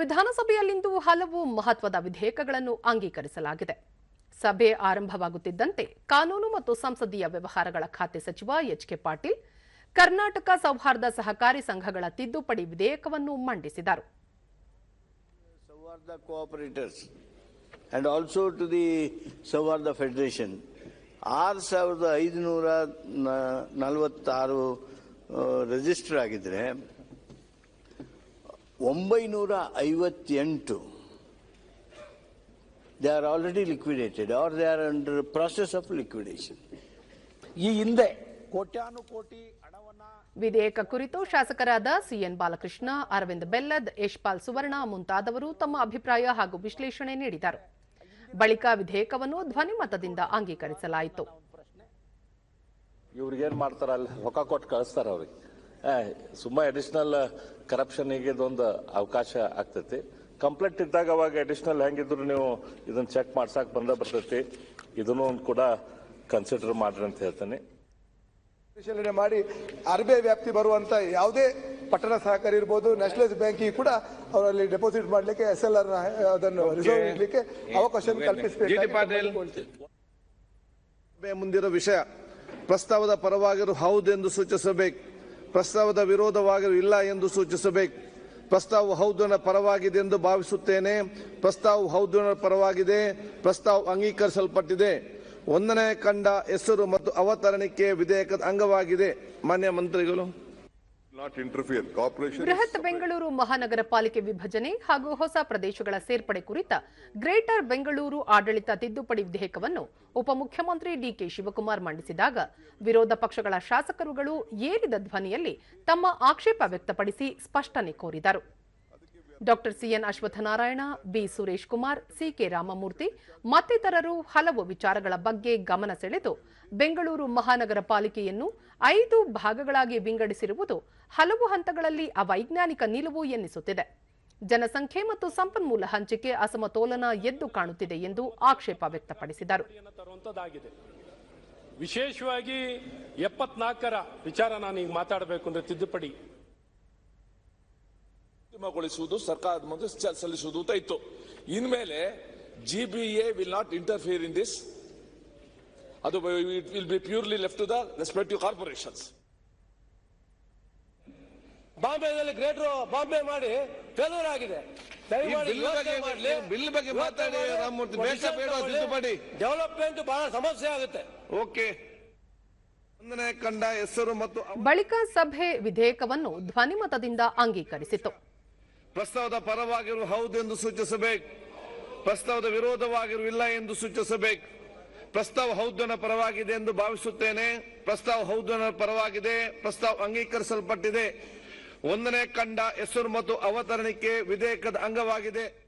ವಿಧಾನಸಭೆಯಲ್ಲಿಂದು ಹಲವು ಮಹತ್ವದ ವಿಧೇಯಕಗಳನ್ನು ಅಂಗೀಕರಿಸಲಾಗಿದೆ. ಸಭೆ ಆರಂಭವಾಗುತ್ತಿದ್ದಂತೆ ಕಾನೂನು ಮತ್ತು ಸಂಸದೀಯ ವ್ಯವಹಾರಗಳ ಖಾತೆ ಸಚಿವ ಎಚ್ ಕೆ ಪಾಟೀಲ್ ಕರ್ನಾಟಕ ಸೌಹಾರ್ದ ಸಹಕಾರಿ ಸಂಘಗಳ ತಿದ್ದುಪಡಿ ವಿಧೇಯಕವನ್ನು ಮಂಡಿಸಿದರು. ಆರು ಸಾವಿರದ ಐದುನೂರ ನಲವತ್ತಾರು ರಿಜಿಸ್ಟರ್ ಆಗಿದ್ರೆ ಒಂಬೈನೂರ ಐವತ್ತೆಂಟು they are already liquidated or they are under process of liquidation ಈ ಹಿಂದೆ ಕೋಟ್ಯಾನುಕೋಟಿ ಹಣವನ್ನ ವಿಧೇಯಕ ಕುರಿತು ಶಾಸಕರಾದ ಸಿಎನ್ ಬಾಲಕೃಷ್ಣ ಅರವಿಂದ್ ಬೆಲ್ಲದ್ ಯಶ್ಪಾಲ್ ಸುವರ್ಣ ಮುಂತಾದವರು ತಮ್ಮ ಅಭಿಪ್ರಾಯ ಹಾಗೂ ವಿಶ್ಲೇಷಣೆ ನೀಡಿದರು. ಬಳಿಕ ವಿಧೇಯಕವನ್ನು ಧ್ವನಿಮತದಿಂದ ಅಂಗೀಕರಿಸಲಾಯಿತು. ಇವ್ರಿಗೇನ್ ಮಾಡ್ತಾರ ಅಲ್ಲಿ ಹೊಕ್ಕ ಕೊಟ್ಟು ಕಳಿಸ್ತಾರ ಅವ್ರಿಗೆ. ಸುಮ್ಮ ಅಡಿಷನಲ್ ಕರಪ್ಷನ್ ಇದೊಂದು ಅವಕಾಶ ಆಗ್ತೈತಿ. ಕಂಪ್ಲೇಂಟ್ ಇದ್ದಾಗ ಅವಾಗ ಅಡಿಷನಲ್ ಹೆಂಗಿದ್ರು ನೀವು ಇದನ್ನ ಚೆಕ್ ಮಾಡ್ಸಕ್ ಬಂದ ಬರ್ತೈತಿ. ಇದನ್ನು ಕೂಡ ಕನ್ಸಿಡರ್ ಮಾಡ್ರಿ ಅಂತ ಹೇಳ್ತೇನೆ. ಪರಿಶೀಲನೆ ಮಾಡಿ ಆರ್ ಬಿ ಐ ವ್ಯಾಪ್ತಿ ಬರುವಂತ ಯಾವುದೇ ಪಟ್ಟಣ ಸಹಕಾರಿ ಇರ್ಬೋದು ನ್ಯಾಷನಲೈಸ್ ಬ್ಯಾಂಕಿಗೆ ಕೂಡ ಅವರಲ್ಲಿ ಡೆಪಾಸಿಟ್ ಮಾಡಲಿಕ್ಕೆ ಎಸ್ ಎಲ್ ಆರ್ ಅದನ್ನು ರಿಸರ್ವ್ ಇಡಲಿಕ್ಕೆ ಅವಕಾಶ ಕಲ್ಪಿಸಬೇಕು ಮುಂದಿರೋ ವಿಷಯ ಪ್ರಸ್ತಾವದ ಪರವಾಗಿರು ಹೌದೆಂದು ಸೂಚಿಸಬೇಕು. ಪ್ರಸ್ತಾವದ ವಿರೋಧವಾಗಲು ಇಲ್ಲ ಎಂದು ಸೂಚಿಸಬೇಕು. ಪ್ರಸ್ತಾವ ಹೌದನ ಪರವಾಗಿದೆ ಎಂದು ಭಾವಿಸುತ್ತೇನೆ. ಪ್ರಸ್ತಾವ ಹೌದನ ಪರವಾಗಿದೆ. ಪ್ರಸ್ತಾವ ಅಂಗೀಕರಿಸಲ್ಪಟ್ಟಿದೆ. ಒಂದನೇ ಕಂಡ ಹೆಸರು ಮತ್ತು ಅವತರಣಿಕೆ ವಿಧೇಯಕದ ಅಂಗವಾಗಿದೆ. ಮಾನ್ಯ ಮಂತ್ರಿಗಳು. ಬೃಹತ್ ಬೆಂಗಳೂರು ಮಹಾನಗರ ಪಾಲಿಕೆ ವಿಭಜನೆ ಹಾಗೂ ಹೊಸ ಪ್ರದೇಶಗಳ ಸೇರ್ಪಡೆ ಕುರಿತ ಗ್ರೇಟರ್ ಬೆಂಗಳೂರು ಆಡಳಿತ ತಿದ್ದುಪಡಿ ವಿಧೇಯಕವನ್ನು ಉಪಮುಖ್ಯಮಂತ್ರಿ ಡಿಕೆ ಶಿವಕುಮಾರ್ ಮಂಡಿಸಿದಾಗ ವಿರೋಧ ಪಕ್ಷಗಳ ಶಾಸಕರುಗಳು ಏರಿದ ಧ್ವನಿಯಲ್ಲಿ ತಮ್ಮ ಆಕ್ಷೇಪ ವ್ಯಕ್ತಪಡಿಸಿ ಸ್ಪಷ್ಟನೆ ಕೋರಿದರು. Doctor C N Ashwathnarayan, B Suresh Kumar, C K Ramamurthy ಮತ್ತಿತರರು ಹಲವು ವಿಚಾರಗಳ ಬಗ್ಗೆ ಗಮನ ಸೆಳೆದು ಬೆಂಗಳೂರು ಮಹಾನಗರ ಪಾಲಿಕೆಯನ್ನು ಐದು ಭಾಗಗಳಾಗಿ ವಿಂಗಡಿಸಿರುವುದು ಹಲವು ಹಂತಗಳಲ್ಲಿ ಅವೈಜ್ಞಾನಿಕ ನಿಲುವು ಎನ್ನಿಸುತ್ತಿದೆ. ಜನಸಂಖ್ಯೆ ಮತ್ತು ಸಂಪನ್ಮೂಲ ಹಂಚಿಕೆ ಅಸಮತೋಲನ ಎದ್ದು ಕಾಣುತ್ತಿದೆ ಎಂದು ಆಕ್ಷೇಪ ವ್ಯಕ್ತಪಡಿಸಿದರು. ವಿಶೇಷವಾಗಿ ಎಪ್ಪತ್ನಾಲ್ಕರ ವಿಚಾರ ನಾನು ಈಗ ಮಾತಾಡಬೇಕು ಅಂದ್ರೆ ತಿದ್ದುಪಡಿ ಅಂತಿಮಗೊಳಿಸುವುದು ಸರ್ಕಾರದ ಮುಂದೆ ಸಲ್ಲಿಸುವುದು ಅಂತ ಇತ್ತು. ಇನ್ಮೇಲೆ G B A will not interfere in this ಅದು it will be purely left to the respective corporations ಬಾಂಬೆದಲ್ಲಿ greater Bombay ಮಾಡಿ ಫೇಲ್ಯೂರ್ ಆಗಿದೆ. ಬಿಲ್ ಬಗ್ಗೆ- ಮಾತಾಡಿ, ಮಾಡಿ, ರಾಮಮೂರ್ತಿ. ತಿದ್ದುಪಡಿ. ಡೆವಲಪ್ಮೆಂಟ್ ಬಹಳ ಸಮಸ್ಯೆ ಆಗುತ್ತೆ. ಓಕೆ. ಕಂಡ ಹೆಸರು ಮತ್ತು ಬಳಿಕ ಸಭೆ ವಿಧೇಯಕವನ್ನು ಧ್ವನಿಮತದಿಂದ ಅಂಗೀಕರಿಸಿತು. ಪ್ರಸ್ತಾವದ ಪರವಾಗಿರುವ ಹೌದು ಎಂದು ಸೂಚಿಸಬೇಕು. ಪ್ರಸ್ತಾವದ ವಿರೋಧವಾಗಿರುವ ಇಲ್ಲ ಎಂದು ಸೂಚಿಸಬೇಕು. ಪ್ರಸ್ತಾವ ಹೌದನ ಪರವಾಗಿದೆ ಎಂದು ಭಾವಿಸುತ್ತೇನೆ. ಪ್ರಸ್ತಾವ ಹೌದನ ಪರವಾಗಿದೆ. ಪ್ರಸ್ತಾವ ಅಂಗೀಕರಿಸಲ್ಪಟ್ಟಿದೆ. ಒಂದನೇ ಕಂಡ ಹೆಸರು ಮತ್ತು ಅವತರಣಿಕೆ ವಿಧೇಯಕದ ಅಂಗವಾಗಿದೆ.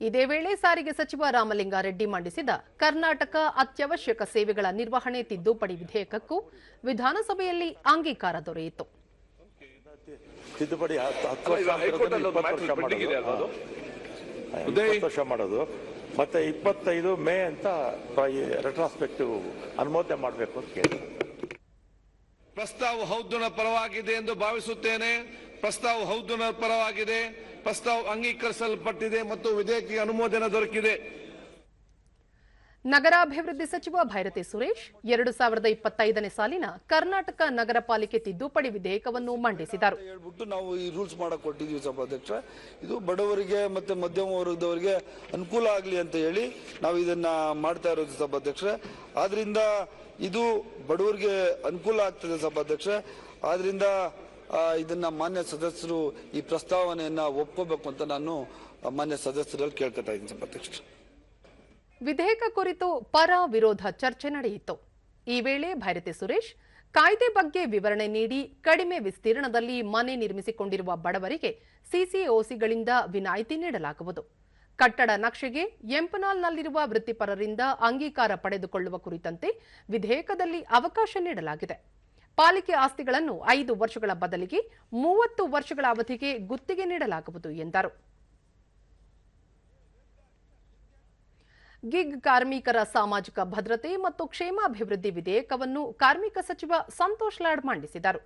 ಇದೇ ವೇಳೆ ಸಾರಿಗೆ ಸಚಿವ ರಾಮಲಿಂಗಾರೆಡ್ಡಿ ಮಂಡಿಸಿದ ಕರ್ನಾಟಕ ಅತ್ಯವಶ್ಯಕ ಸೇವೆಗಳ ನಿರ್ವಹಣೆ ತಿದ್ದುಪಡಿ ವಿಧೇಯಕಕ್ಕೂ ವಿಧಾನಸಭೆಯಲ್ಲಿ ಅಂಗೀಕಾರ ದೊರೆಯಿತು. ತಿದ್ದುಪಡಿ ಹತ್ತು ವರ್ಷ. ವರ್ಷ ಮಾಡೋದು. ಮತ್ತೆ ಇಪ್ಪತ್ತೈದು ಮೇ ಅಂತ ರೆಟ್ರಾಸ್ಪೆಕ್ಟಿವ್ ಅನುಮೋದನೆ ಮಾಡಬೇಕು ಅಂತ ಕೇಳಿ ಪ್ರಸ್ತಾವ ಹೌದನ ಪರವಾಗಿದೆ ಎಂದು ಭಾವಿಸುತ್ತೇನೆ. ಪ್ರಸ್ತಾವ ಹೌದನ ಪರವಾಗಿದೆ. ಪ್ರಸ್ತಾವ ಅಂಗೀಕರಿಸಲ್ಪಟ್ಟಿದೆ ಮತ್ತು ವಿಧೇಯಕ ಅನುಮೋದನೆ ದೊರಕಿದೆ. ನಗರಾಭಿವೃದ್ಧಿ ಸಚಿವ ಭೈರತಿ ಸುರೇಶ್ ಎರಡು ಸಾವಿರದ ಇಪ್ಪತ್ತೈದನೇ ಸಾಲಿನ ಕರ್ನಾಟಕ ನಗರ ಪಾಲಿಕೆ ತಿದ್ದುಪಡಿ ವಿಧೇಯಕವನ್ನು ಮಂಡಿಸಿದರು. ಹೇಳ್ಬಿಟ್ಟು ನಾವು ಈ ರೂಲ್ಸ್ ಮಾಡಕ್ ಕೊಟ್ಟಿದ್ದೀವಿ ಸಭಾಧ್ಯಕ್ಷ. ಇದು ಬಡವರಿಗೆ ಮತ್ತೆ ಮಧ್ಯಮ ವರ್ಗದವರಿಗೆ ಅನುಕೂಲ ಆಗಲಿ ಅಂತ ಹೇಳಿ ನಾವು ಇದನ್ನ ಮಾಡ್ತಾ ಇರೋದು ಸಭಾಧ್ಯಕ್ಷ. ಆದ್ರಿಂದ ಇದು ಬಡವರಿಗೆ ಅನುಕೂಲ ಆಗ್ತದೆ ಸಭಾಧ್ಯಕ್ಷ. ಆದ್ರಿಂದ ಇದನ್ನ ಮಾನ್ಯ ಸದಸ್ಯರು ಈ ಪ್ರಸ್ತಾವನೆಯನ್ನ ಒಪ್ಕೋಬೇಕು ಅಂತ ನಾನು ಮಾನ್ಯ ಸದಸ್ಯರಲ್ಲಿ ಕೇಳ್ಕೊತಾ ಇದ್ದೀನಿ ಸಭಾಧ್ಯಕ್ಷ. ವಿಧೇಯಕ ಕುರಿತು ಪರ ವಿರೋಧ ಚರ್ಚೆ ನಡೆಯಿತು. ಈ ವೇಳೆ ಭೈರತಿ ಸುರೇಶ್, ಕಾಯ್ದೆ ಬಗ್ಗೆ ವಿವರಣೆ ನೀಡಿ ಕಡಿಮೆ ವಿಸ್ತೀರ್ಣದಲ್ಲಿ ಮನೆ ನಿರ್ಮಿಸಿಕೊಂಡಿರುವ ಬಡವರಿಗೆ ಸಿಸಿಒಸಿಗಳಿಂದ ವಿನಾಯಿತಿ ನೀಡಲಾಗುವುದು. ಕಟ್ಟಡ ನಕ್ಷೆಗೆ ಎಂಪನಾಲ್ನಲ್ಲಿರುವ ವೃತ್ತಿಪರರಿಂದ ಅಂಗೀಕಾರ ಪಡೆದುಕೊಳ್ಳುವ ಕುರಿತಂತೆ ವಿಧೇಯಕದಲ್ಲಿ ಅವಕಾಶ ನೀಡಲಾಗಿದೆ. ಪಾಲಿಕೆ ಆಸ್ತಿಗಳನ್ನು ಐದು ವರ್ಷಗಳ ಬದಲಿಗೆ ಮೂವತ್ತು ವರ್ಷಗಳ ಅವಧಿಗೆ ಗುತ್ತಿಗೆ ನೀಡಲಾಗುವುದು ಎಂದರು. ಗಿಗ್ ಕಾರ್ಮಿಕರ ಸಾಮಾಜಿಕ ಭದ್ರತೆ ಮತ್ತು ಕ್ಷೇಮಾಭಿವೃದ್ಧಿ ವಿಧೇಯಕವನ್ನು ಕಾರ್ಮಿಕ ಸಚಿವ ಸಂತೋಷ್ ಲಾಡ್ ಮಂಡಿಸಿದರು.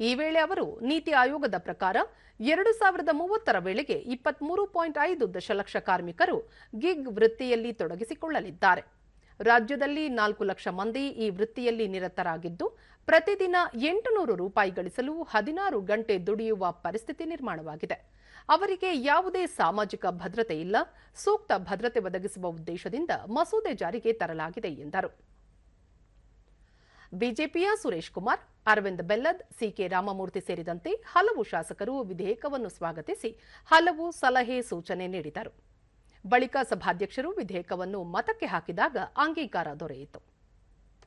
ಈ ವೇಳೆ ಅವರು ನೀತಿ ಆಯೋಗದ ಪ್ರಕಾರ ಎರಡು ಸಾವಿರದ ಮೂವತ್ತರ ವೇಳೆಗೆ ಇಪ್ಪತ್ಮೂರು ಪಾಯಿಂಟ್ ಐದು ದಶಲಕ್ಷ ಕಾರ್ಮಿಕರು ಗಿಗ್ ವೃತ್ತಿಯಲ್ಲಿ ತೊಡಗಿಸಿಕೊಳ್ಳಲಿದ್ದಾರೆ. ರಾಜ್ಯದಲ್ಲಿ ನಾಲ್ಕು ಲಕ್ಷ ಮಂದಿ ಈ ವೃತ್ತಿಯಲ್ಲಿ ನಿರತರಾಗಿದ್ದು, ಪ್ರತಿದಿನ ಎಂಟುನೂರು ರೂಪಾಯಿ ಗಳಿಸಲು ಹದಿನಾರು ಗಂಟೆ ದುಡಿಯುವ ಪರಿಸ್ಥಿತಿ ನಿರ್ಮಾಣವಾಗಿದೆ. ಅವರಿಗೆ ಯಾವುದೇ ಸಾಮಾಜಿಕ ಭದ್ರತೆ ಇಲ್ಲ. ಸೂಕ್ತ ಭದ್ರತೆ ಒದಗಿಸುವ ಉದ್ದೇಶದಿಂದ ಮಸೂದೆ ಜಾರಿಗೆ ತರಲಾಗಿದೆ ಎಂದರು. ಬಿಜೆಪಿಯ ಸುರೇಶ್ ಕುಮಾರ್, ಅರವಿಂದ್ ಬೆಲ್ಲದ್, ಸಿಕೆ ರಾಮಮೂರ್ತಿ ಸೇರಿದಂತೆ ಹಲವು ಶಾಸಕರು ವಿಧೇಯಕವನ್ನು ಸ್ವಾಗತಿಸಿ ಹಲವು ಸಲಹೆ ಸೂಚನೆ ನೀಡಿದರು. ಬಳಿಕ ಸಭಾಧ್ಯಕ್ಷರು ವಿಧೇಯಕವನ್ನು ಮತಕ್ಕೆ ಹಾಕಿದಾಗ ಅಂಗೀಕಾರ ದೊರೆಯಿತು.